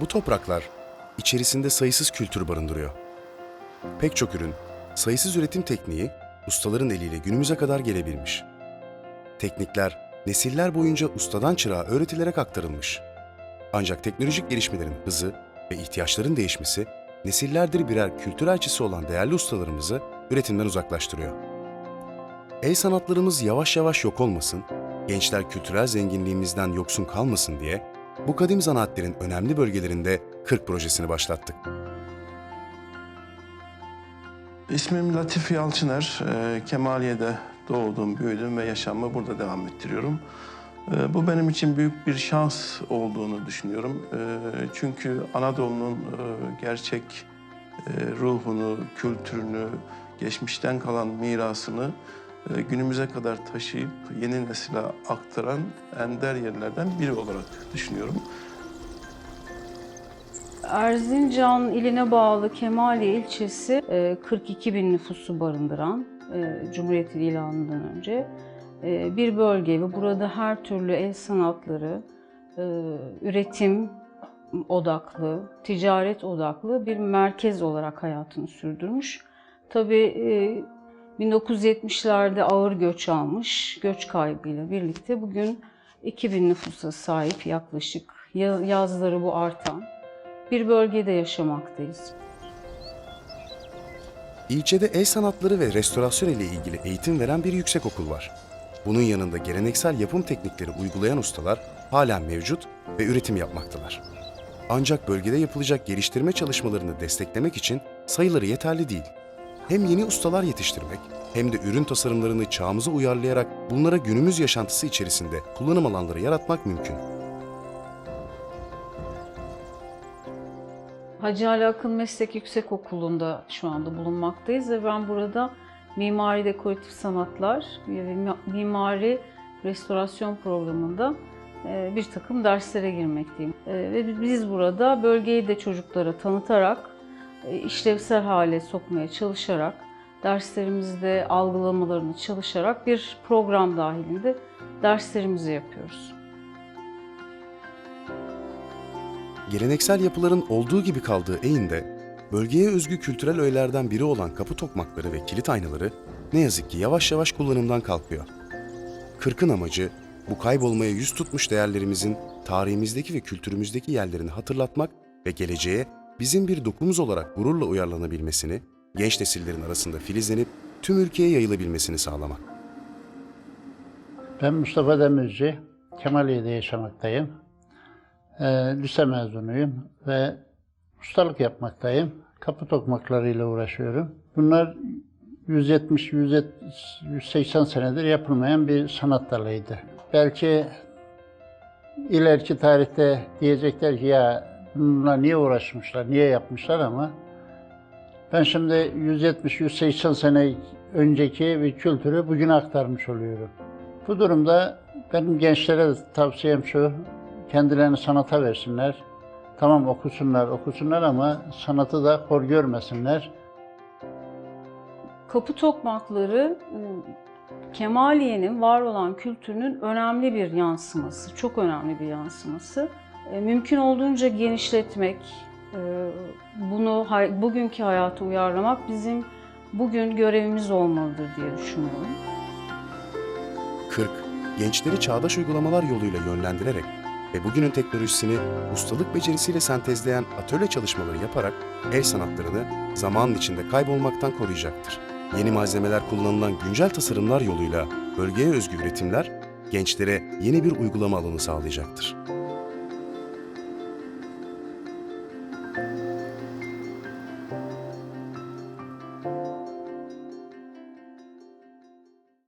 Bu topraklar içerisinde sayısız kültür barındırıyor. Pek çok ürün, sayısız üretim tekniği ustaların eliyle günümüze kadar gelebilmiş. Teknikler nesiller boyunca ustadan çırağa öğretilerek aktarılmış. Ancak teknolojik gelişmelerin hızı ve ihtiyaçların değişmesi nesillerdir birer kültür elçisi olan değerli ustalarımızı üretimden uzaklaştırıyor. El sanatlarımız yavaş yavaş yok olmasın, gençler kültürel zenginliğimizden yoksun kalmasın diye bu kadim zanaatlerin önemli bölgelerinde 40 projesini başlattık. İsmim Latif Yalçıner. Ee, Kemaliye'de doğdum, büyüdüm ve yaşamımı burada devam ettiriyorum. Ee, Bu benim için büyük bir şans olduğunu düşünüyorum. Ee, Çünkü Anadolu'nun e, gerçek e, ruhunu, kültürünü, geçmişten kalan mirasını e, günümüze kadar taşıyıp yeni nesile aktaran ender yerlerden biri olarak düşünüyorum. Erzincan iline bağlı Kemaliye ilçesi e, 42 bin nüfusu barındıran e, Cumhuriyet ilanından önce e, bir bölge ve burada her türlü el sanatları, e, üretim odaklı, ticaret odaklı bir merkez olarak hayatını sürdürmüş. Tabii e, 1970'lerde ağır göç almış, göç kaybıyla birlikte bugün 2000 nüfusa sahip yaklaşık ya- yazları bu artan bir bölgede yaşamaktayız. İlçede el sanatları ve restorasyon ile ilgili eğitim veren bir yüksekokul var. Bunun yanında geleneksel yapım teknikleri uygulayan ustalar hala mevcut ve üretim yapmaktalar. Ancak bölgede yapılacak geliştirme çalışmalarını desteklemek için sayıları yeterli değil. Hem yeni ustalar yetiştirmek hem de ürün tasarımlarını çağımıza uyarlayarak bunlara günümüz yaşantısı içerisinde kullanım alanları yaratmak mümkün. Hacı Ali Akın Meslek Yüksekokulu'nda şu anda bulunmaktayız ve ben burada Mimari Dekoratif Sanatlar ve Mimari Restorasyon programında e, bir takım derslere girmekteyim. E, Ve biz burada bölgeyi de çocuklara tanıtarak, işlevsel hale sokmaya çalışarak, derslerimizde algılamalarını çalışarak bir program dahilinde derslerimizi yapıyoruz. Geleneksel yapıların olduğu gibi kaldığı Eğin'de, bölgeye özgü kültürel öğelerden biri olan kapı tokmakları ve kilit aynaları ne yazık ki yavaş yavaş kullanımdan kalkıyor. Kırkın amacı, bu kaybolmaya yüz tutmuş değerlerimizin tarihimizdeki ve kültürümüzdeki yerlerini hatırlatmak ve geleceğe bizim bir dokumuz olarak gururla uyarlanabilmesini, genç nesillerin arasında filizlenip tüm ülkeye yayılabilmesini sağlamak. Ben Mustafa Demirci, Kemaliye'de yaşamaktayım. Ee, lise mezunuyum ve ustalık yapmaktayım. Kapı tokmaklarıyla uğraşıyorum. Bunlar 170-180 senedir yapılmayan bir sanat dalıydı. Belki ileriki tarihte diyecekler ki ya bunlar niye uğraşmışlar, niye yapmışlar ama ben şimdi 170-180 sene önceki bir kültürü bugüne aktarmış oluyorum. Bu durumda benim gençlere tavsiyem şu, kendilerini sanata versinler. Tamam okusunlar, okusunlar ama sanatı da hor görmesinler. Kapı tokmakları e, Kemaliye'nin var olan kültürünün önemli bir yansıması, çok önemli bir yansıması. E, Mümkün olduğunca genişletmek, e, bunu bugünkü hayata uyarlamak bizim bugün görevimiz olmalıdır diye düşünüyorum. 40. Gençleri çağdaş uygulamalar yoluyla yönlendirerek ve bugünün teknolojisini ustalık becerisiyle sentezleyen atölye çalışmaları yaparak el sanatlarını zamanın içinde kaybolmaktan koruyacaktır. Yeni malzemeler kullanılan güncel tasarımlar yoluyla bölgeye özgü üretimler gençlere yeni bir uygulama alanı sağlayacaktır.